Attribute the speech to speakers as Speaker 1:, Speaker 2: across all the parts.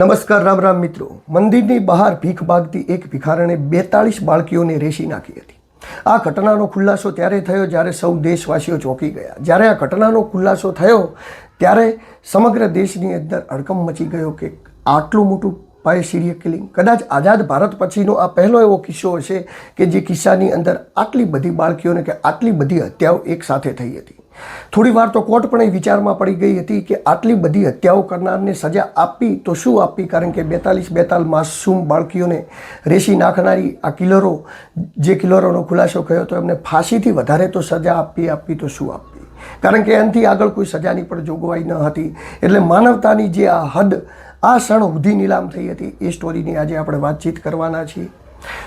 Speaker 1: નમસ્કાર, રામ રામ મિત્રો. મંદિરની બહાર ભીખ માગતી એક ભિખારણે બેતાળીસ બાળકીઓને રેસી નાખી હતી. આ ઘટનાનો ખુલાસો ત્યારે થયો જ્યારે સૌ દેશવાસીઓ ચોંકી ગયા. જ્યારે આ ઘટનાનો ખુલાસો થયો ત્યારે સમગ્ર દેશની અંદર અડકમ મચી ગયો કે આટલું મોટું પાયે સિરિયલ કિલિંગ કદાચ આઝાદ ભારત પછીનો આ પહેલો એવો કિસ્સો હશે કે જે કિસ્સાની અંદર આટલી બધી બાળકીઓને કે આટલી બધી હત્યાઓ એક સાથે થઈ હતી. થોડી વાર તો કોર્ટ પણ એ વિચારમાં પડી ગઈ હતી કે આટલી બધી હત્યાઓ કરનારને સજા આપી તો શું આપવી કારણ કે બેતાલીસ બેતાલ માસૂમ બાળકીઓને રેસી નાખનારી આ કિલરો, જે કિલરોનો ખુલાસો કર્યો તો એમને ફાંસીથી વધારે તો સજા આપી આપવી તો શું આપવી કારણ કે એનાથી આગળ કોઈ સજાની પણ જોગવાઈ ન હતી. એટલે માનવતાની જે આ હદ, આ ક્ષણ સુધી નીલામ થઈ હતી, એ સ્ટોરીની આજે આપણે વાતચીત કરવાના છીએ.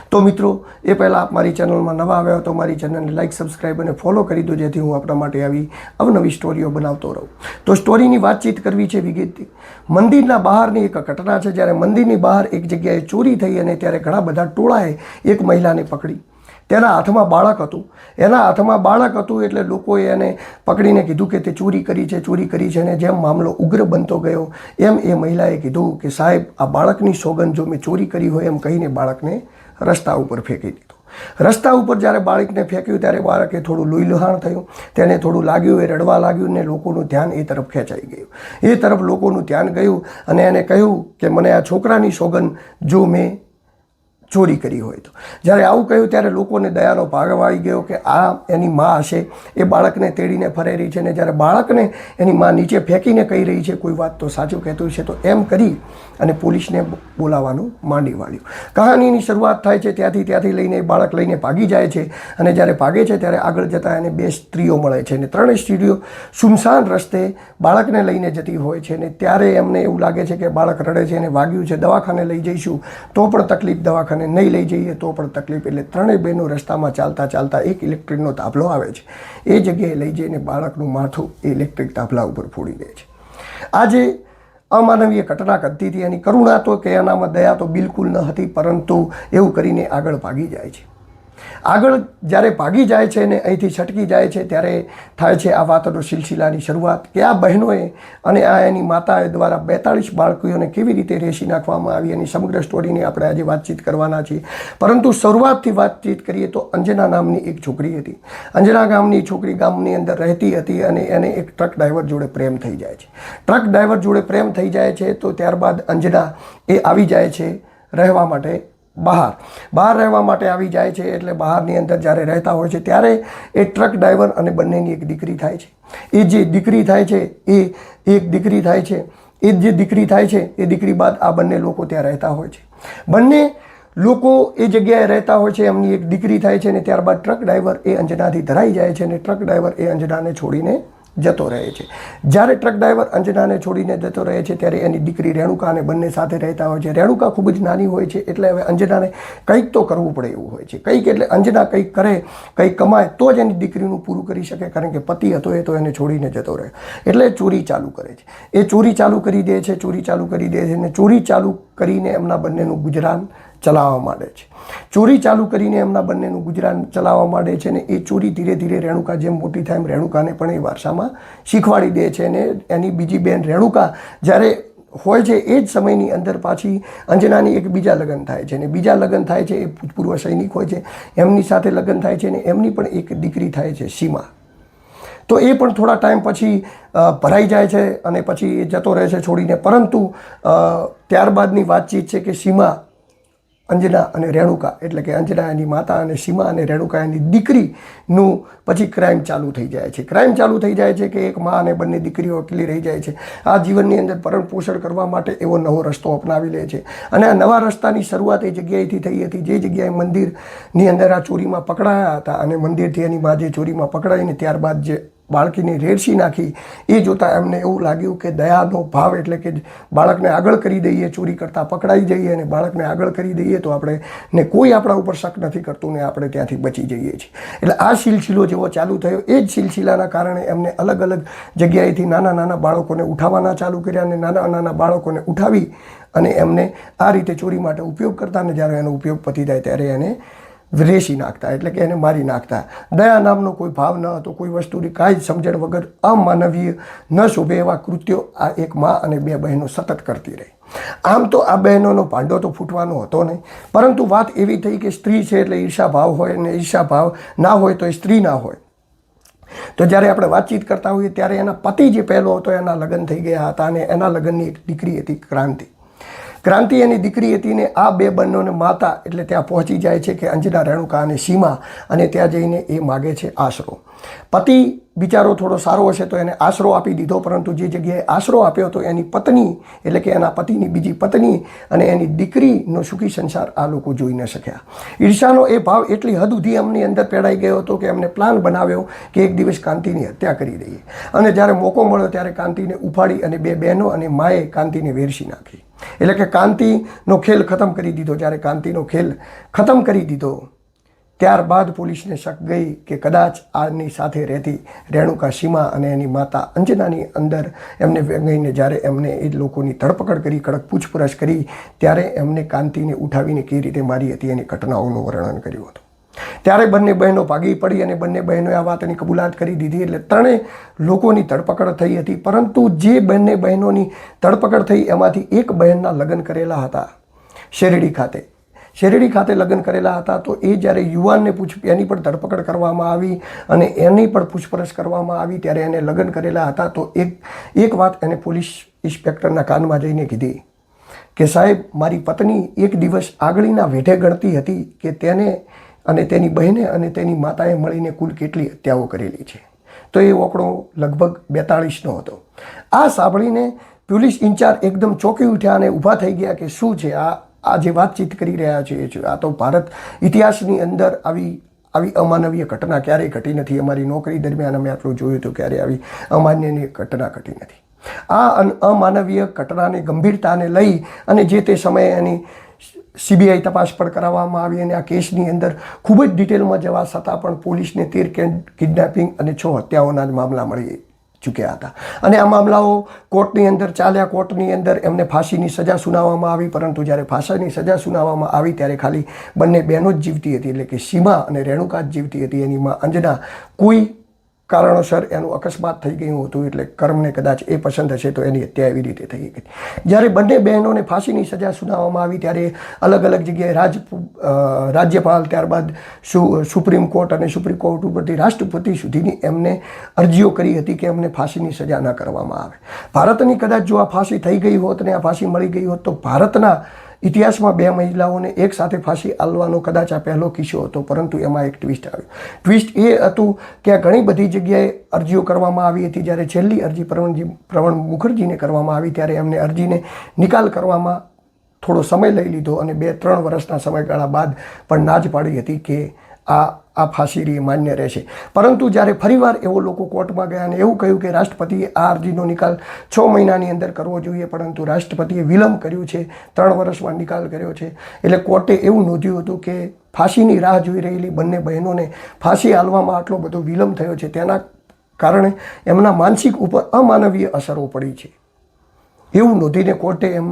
Speaker 1: તો મિત્રો, એ પહેલાં આપ મારી ચેનલમાં નવા આવ્યા તો મારી ચેનલને લાઇક સબસ્ક્રાઈબ અને ફોલો કરી દો જેથી હું આપણા માટે આવી અવનવી સ્ટોરીઓ બનાવતો રહું. તો સ્ટોરીની વાતચીત કરવી છે વિગતથી. મંદિરના બહારની એક ઘટના છે, જ્યારે મંદિરની બહાર એક જગ્યાએ ચોરી થઈ અને ત્યારે ઘણા બધા ટોળાએ એક મહિલાને પકડી. તેના હાથમાં બાળક હતું. એના હાથમાં બાળક હતું એટલે લોકોએ એને પકડીને કીધું કે તે ચોરી કરી છે, ચોરી કરી છે અને જેમ મામલો ઉગ્ર બનતો ગયો, એમ એ મહિલાએ કીધું કે સાહેબ, આ બાળકની સોગંદ જો મેં ચોરી કરી હોય એમ કહીને બાળકને રસ્તા ઉપર ફેંકી દીધું. રસ્તા ઉપર જ્યારે બાળકને ફેંક્યું ત્યારે બાળકે થોડું લોહી લોહાણ થયું. તેને થોડું લાગ્યું, એ રડવા લાગ્યું ને લોકોનું ધ્યાન એ તરફ ખેંચાઈ ગયું. એ તરફ લોકોનું ધ્યાન ગયું અને એને કહ્યું કે, મને આ છોકરાની સોગંદ જો મેં ચોરી કરી હોય તો. જ્યારે આવું કહ્યું ત્યારે લોકોને દયાનો ભાગ આવી ગયો કે આ એની મા હશે. એ બાળકને તેડીને ફરે રહી છે ને જ્યારે બાળકને એની મા નીચે ફેંકીને કહી રહી છે, કોઈ વાત તો સાચું કહેતું છે, તો એમ કરી અને પોલીસને બોલાવવાનું માંડી વાળ્યું. કહાનીની શરૂઆત થાય છે ત્યાંથી ત્યાંથી લઈને એ બાળક લઈને ભાગી જાય છે અને જ્યારે ભાગે છે ત્યારે આગળ જતાં એને બે સ્ત્રીઓ મળે છે અને ત્રણેય સ્ત્રીઓ સુમસાન રસ્તે બાળકને લઈને જતી હોય છે ને ત્યારે એમને એવું લાગે છે કે બાળક રડે છે અને વાગ્યું છે, દવાખાને લઈ જઈશું, તો પણ તકલીફ દવાખાને નહીં લઈ જઈએ તો પણ તકલીફ એટલે ત્રણેય બહેનો રસ્તામાં ચાલતા ચાલતા એક ઇલેક્ટ્રિકનો તાપલો આવે છે. એ જગ્યાએ લઈ જઈને બાળકનું માથું એ ઇલેક્ટ્રિક તાપલા ઉપર ફોડી દે છે. આજે અમાનવીય ઘટના ઘટતી હતી, એની કરુણા તો કે એનામાં દયા તો બિલકુલ ન હતી, પરંતુ એવું કરીને આગળ ભાગી જાય છે. આગળ જ્યારે ભાગી જાય છે ને અહીંથી છટકી જાય છે, ત્યારે થાય છે આ વાતનો સિલસિલાની શરૂઆત કે આ બહેનોએ અને આ એની માતાએ દ્વારા બેતાળીસ બાળકીઓને કેવી રીતે રેસી નાખવામાં આવી એની સમગ્ર સ્ટોરીની આપણે આજે વાતચીત કરવાના છીએ. પરંતુ શરૂઆતથી વાતચીત કરીએ તો અંજના નામની એક છોકરી હતી. અંજના ગામની છોકરી ગામની અંદર રહેતી હતી અને એને એક ટ્રક ડ્રાઈવર જોડે પ્રેમ થઈ જાય છે. ટ્રક ડ્રાઈવર જોડે પ્રેમ થઈ જાય છે તો ત્યારબાદ અંજના એ આવી જાય છે રહેવા માટે. બહાર. બહાર રહેવા માટે આવી જાય છે એટલે બહારની અંદર જ્યારે રહેતા હોય છે ત્યારે એ ટ્રક ડ્રાઈવર અને બંનેની એક દીકરી થાય છે. એ જે દીકરી થાય છે એ એક દીકરી થાય છે. એ જે દીકરી થાય છે એ દીકરી બાદ આ બંને લોકો ત્યાં રહેતા હોય છે. બંને લોકો એ જગ્યાએ રહેતા હોય છે, એમની એક દીકરી થાય છે ને ત્યારબાદ ટ્રક ડ્રાઈવર એ અંજનાથી ધરાઈ જાય છે અને ટ્રક ડ્રાઈવર એ અંજનાને છોડીને જતો રહે છે. જ્યારે ટ્રક ડ્રાઈવર અંજનાને છોડીને જતો રહે છે, ત્યારે એની દીકરી રેણુકા અને બંને સાથે રહેતા હોય છે. રેણુકા ખૂબ જ નાની હોય છે, એટલે હવે અંજનાને કંઈક તો કરવું પડે એવું હોય છે. કંઈક એટલે અંજના કંઈક કરે, કંઈક કમાય, તો જ એની દીકરીનું પૂરું કરી શકે, કારણ કે પતિ હતો એ તો એને છોડીને જતો રહે એટલે ચોરી ચાલુ કરે છે. એ ચોરી ચાલુ કરી દે છે, ચોરી ચાલુ કરી દે છે, અને ચોરી ચાલુ કરીને એમના બંનેનું ગુજરાન ચલાવવા માંડે છે. ચોરી ચાલુ કરીને એમના બંનેનું ગુજરાન ચલાવવા માંડે છે ને એ ચોરી ધીરે ધીરે રેણુકા જેમ મોટી થાય એમ રેણુકાને પણ એ વારસામાં શીખવાડી દે છે અને એની બીજી બેન રેણુકા જ્યારે હોય છે એ જ સમયની અંદર પાછી અંજનાની એક બીજા લગ્ન થાય છે ને બીજા લગ્ન થાય છે એ ભૂતપૂર્વ સૈનિક હોય છે, એમની સાથે લગ્ન થાય છે ને એમની પણ એક દીકરી થાય છે સીમા. તો એ પણ થોડા ટાઈમ પછી ભરાઈ જાય છે અને પછી એ જતો રહે છે છોડીને. પરંતુ ત્યારબાદની વાતચીત છે કે સીમા અંજના અને રેણુકા, એટલે કે અંજના એની માતા અને સીમા અને રેણુકા એની દીકરીનું પછી ક્રાઇમ ચાલુ થઈ જાય છે. ક્રાઇમ ચાલુ થઈ જાય છે કે એક મા અને બંને દીકરીઓ એકલી રહી જાય છે. આ જીવનની અંદર પરણ પોષણ કરવા માટે એવો નવો રસ્તો અપનાવી લે છે. અને આ નવા રસ્તાની શરૂઆત એ જગ્યાએથી થઈ હતી. જે જગ્યાએ મંદિરની અંદર આ ચોરીમાં પકડાયા હતા અને મંદિરથી એની મા જે ચોરીમાં પકડાઈને ત્યારબાદ જે બાળકીને રેડસી નાખી, એ જોતાં એમને એવું લાગ્યું કે દયાનો ભાવ એટલે કે બાળકને આગળ કરી દઈએ, ચોરી કરતાં પકડાઈ જઈએ અને બાળકને આગળ કરી દઈએ તો આપણે ને કોઈ આપણા ઉપર શક નથી કરતું ને આપણે ત્યાંથી બચી જઈએ છીએ. એટલે આ સિલસિલો જેવો ચાલુ થયો, એ જ સિલસિલાના કારણે એમને અલગ અલગ જગ્યાએથી નાના નાના બાળકોને ઉઠાવવાના ચાલુ કર્યા અને નાના નાના બાળકોને ઉઠાવી અને એમને આ રીતે ચોરી માટે ઉપયોગ કરતા અને જ્યારે એનો ઉપયોગ પતી જાય ત્યારે એને રેસી નાખતા, એટલે કે એને મારી નાખતા. દયા નામનો કોઈ ભાવ ન હતો, કોઈ વસ્તુની કાંઈ જ સમજણ વગર અમાનવીય ન શોભે એવા કૃત્યો આ એક મા અને બે બહેનો સતત કરતી રહી. આમ તો આ બહેનોનો ભાંડો તો ફૂટવાનો હતો નહીં. પરંતુ વાત એવી થઈ કે સ્ત્રી છે એટલે ઈર્ષા ભાવ હોય અને ઈર્ષા ભાવ ના હોય તો એ સ્ત્રી ના હોય. તો જ્યારે આપણે વાતચીત કરતા હોઈએ ત્યારે એના પતિ જે પહેલો હતો એના લગ્ન થઈ ગયા હતા અને એના લગ્નની એક દીકરી હતી ક્રાંતિ. ક્રાંતિ એની દીકરી હતી ને આ બે બંનેને માતા એટલે ત્યાં પહોંચી જાય છે કે અંજના રેણુકા અને સીમા અને ત્યાં જઈને એ માગે છે આશરો. પતિ બિચારો થોડો સારો હશે તો એને આશરો આપી દીધો, પરંતુ જે જગ્યાએ આશરો આપ્યો હતો એની પત્ની, એટલે કે એના પતિની બીજી પત્ની અને એની દીકરીનો સુખી સંસાર આ લોકો જોઈ ન શક્યા. ઈર્ષાનો એ ભાવ એટલી હદ સુધી એમની અંદર પેડાઈ ગયો હતો કે એમને પ્લાન બનાવ્યો કે એક દિવસ કાંતિની હત્યા કરી દઈએ. અને જ્યારે મોકો મળ્યો ત્યારે કાંતિને ઉફાડી અને બે બહેનો અને માએ કાંતિને વેરસી નાખી. એટલે કે કાંતિનો ખેલ ખતમ કરી દીધો. જ્યારે કાંતિનો ખેલ ખતમ કરી દીધો ત્યારબાદ પોલીસને શક ગઈ કે કદાચ આની સાથે રહેતી રેણુકા સીમા અને એની માતા અંજનાની અંદર એમને ગઈને જ્યારે એમને એ લોકોની ધરપકડ કરી, કડક પૂછપરછ કરી, ત્યારે એમને કાંતિને ઉઠાવીને કેવી રીતે મારી હતી એની ઘટનાઓનું વર્ણન કર્યું હતું. ત્યારે બંને બહેનો ભાગી પડી અને બંને બહેનોએ આ વાતની કબૂલાત કરી દીધી એટલે ત્રણેય લોકોની ધરપકડ થઈ હતી. પરંતુ જે બંને બહેનોની ધરપકડ થઈ એમાંથી એક બહેનના લગ્ન કરેલા હતા શેરડી ખાતે. શેરડી ખાતે લગ્ન કરેલા હતા, તો એ જ્યારે યુવાનને પૂછ, એની પણ ધરપકડ કરવામાં આવી અને એની પણ પૂછપરછ કરવામાં આવી, ત્યારે એને લગ્ન કરેલા હતા, તો એક એક વાત એને પોલીસ ઇન્સ્પેક્ટરના કાનમાં જઈને કીધી કે, સાહેબ, મારી પત્ની એક દિવસ આગળીના વેઢે ગણતી હતી કે તેને અને તેની બહેને અને તેની માતાએ મળીને કુલ કેટલી હત્યાઓ કરેલી છે. તો એ ઓકડો લગભગ બેતાળીસનો હતો. આ સાંભળીને પોલીસ ઇન્ચાર્જ એકદમ ચોંકી ઉઠ્યા અને ઊભા થઈ ગયા કે, શું છે આ આ જે વાતચીત કરી રહ્યા છે આ તો ભારત ઇતિહાસની અંદર આવી આવી અમાનવીય ઘટના ક્યારેય ઘટી નથી. અમારી નોકરી દરમિયાન અમે આટલું જોયું હતું ક્યારે આવી અમાન્યની ઘટના ઘટી નથી. આ અમાનવીય ઘટનાની ગંભીરતાને લઈ અને જે તે સમયે એની સીબીઆઈ તપાસ પણ કરાવવામાં આવી અને આ કેસની અંદર ખૂબ જ ડિટેલમાં જવા છતાં પણ પોલીસને તેર કિડનેપિંગ અને છ હત્યાઓના જ મામલા મળી. ચૂક્યા હતા. અને આ મામલાઓ કોર્ટની અંદર ચાલ્યા, કોર્ટની અંદર એમને ફાંસીની સજા સુનાવવામાં આવી, પરંતુ જ્યારે ફાંસીની સજા સુનાવવામાં આવી ત્યારે ખાલી બંને બહેનો જ જીવતી હતી, એટલે કે સીમા અને રેણુકા જ જીવતી હતી, એની માં અંજના કોઈ કારણોસર એનું અકસ્માત થઈ ગયું હતું એટલે કર્મને કદાચ એ પસંદ હશે તો એની હત્યા એવી રીતે થઈ ગઈ. જ્યારે બંને બહેનોને ફાંસીની સજા સુનાવવામાં આવી ત્યારે અલગ અલગ જગ્યાએ રાજ રાજ્યપાલ, ત્યારબાદ સુ, સુપ્રીમ કોર્ટ અને સુપ્રીમ કોર્ટ ઉપરથી રાષ્ટ્રપતિ સુધીની એમને અરજીઓ કરી હતી કે એમને ફાંસીની સજા ન કરવામાં આવે. ભારતની કદાચ જો આ ફાંસી થઈ ગઈ હોત અને આ ફાંસી મળી ગઈ હોત તો ભારતના ઇતિહાસમાં બે મહિલાઓને એક સાથે ફાંસી આલવાનો કદાચ આ પહેલો કિસ્સો હતો, પરંતુ એમાં એક ટ્વિસ્ટ આવ્યો. ટ્વિસ્ટ એ હતું કે આ ઘણી બધી જગ્યાએ અરજીઓ કરવામાં આવી હતી. જ્યારે છેલ્લી અરજી પ્રવણજી પ્રવણ મુખર્જીને કરવામાં આવી, ત્યારે એમને અરજીને નિકાલ કરવામાં થોડો સમય લઈ લીધો અને બે ત્રણ વર્ષના સમયગાળા બાદ પણ ના જ પાડી હતી કે આ આ ફાંસી માન્ય રહેશે. પરંતુ જ્યારે ફરીવાર એવો લોકો કોર્ટમાં ગયા અને એવું કહ્યું કે રાષ્ટ્રપતિએ આ અરજીનો નિકાલ છ મહિનાની અંદર કરવો જોઈએ, પરંતુ રાષ્ટ્રપતિએ વિલંબ કર્યું છે, ત્રણ વર્ષમાં નિકાલ કર્યો છે, એટલે કોર્ટે એવું નોંધ્યું હતું કે ફાંસીની રાહ જોઈ રહેલી બંને બહેનોને ફાંસી હાલવામાં આટલો બધો વિલંબ થયો છે. તેના કારણે એમના માનસિક ઉપર અમાનવીય અસરો પડી છે. એવું નોંધીને કોર્ટે એમ,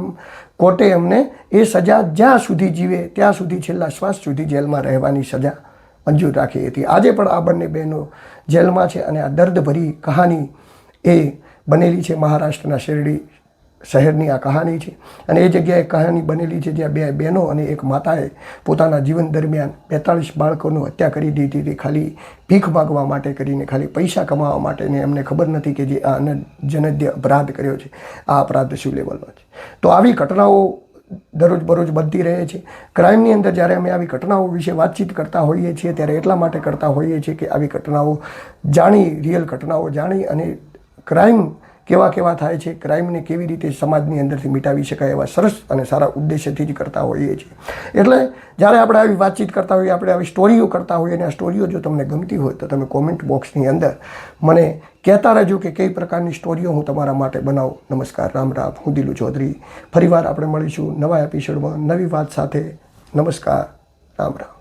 Speaker 1: કોર્ટે એમને એ સજા જ્યાં સુધી જીવે, ત્યાં સુધી છેલ્લા શ્વાસ સુધી જેલમાં રહેવાની સજા મંજૂર રાખી હતી. આજે પણ આ બંને બહેનો જેલમાં છે અને આ દર્દભરી કહાની એ બનેલી છે મહારાષ્ટ્રના શેરડી શહેરની આ કહાની છે. અને એ જગ્યાએ કહાની બનેલી છે જ્યાં બે બહેનો અને એક માતાએ પોતાના જીવન દરમિયાન બેતાળીસ બાળકોનું હત્યા કરી દીધી હતી. ખાલી ભીખ માગવા માટે કરીને, ખાલી પૈસા કમાવા માટે ને એમને ખબર નથી કે જે આ જનદ્ય અપરાધ કર્યો છે. આ અપરાધ શું લેવલનો છે? તો આવી ઘટનાઓ દરરોજ બરોજ બનતી રહે છે. ક્રાઇમની અંદર જ્યારે અમે આવી ઘટનાઓ વિશે વાતચીત કરતા હોઈએ છીએ, ત્યારે એટલા માટે કરતા હોઈએ છીએ કે આવી ઘટનાઓ જાણી રિયલ ઘટનાઓ જાણી અને ક્રાઇમ કેવા કેવા થાય છે ક્રાઇમને કેવી રીતે સમાજની અંદરથી મિટાવી શકાય એવા સરસ અને સારા ઉદ્દેશ્યથી જ કરતા હોઈએ છીએ. એટલે જ્યારે આપણે આવી વાતચીત કરતા હોઈએ, આપણે આવી સ્ટોરીઓ કરતા હોઈએ અને આ સ્ટોરીઓ જો તમને ગમતી હોય તો તમે કોમેન્ટ બોક્સની અંદર મને કહેતા રહેજો કે કઈ પ્રકારની સ્ટોરીઓ હું તમારા માટે બનાવું. નમસ્કાર, રામ રામ, હું દિલુ ચૌધરી. ફરીવાર આપણે મળીશું નવા એપિસોડમાં નવી વાત સાથે. નમસ્કાર, રામ રામ.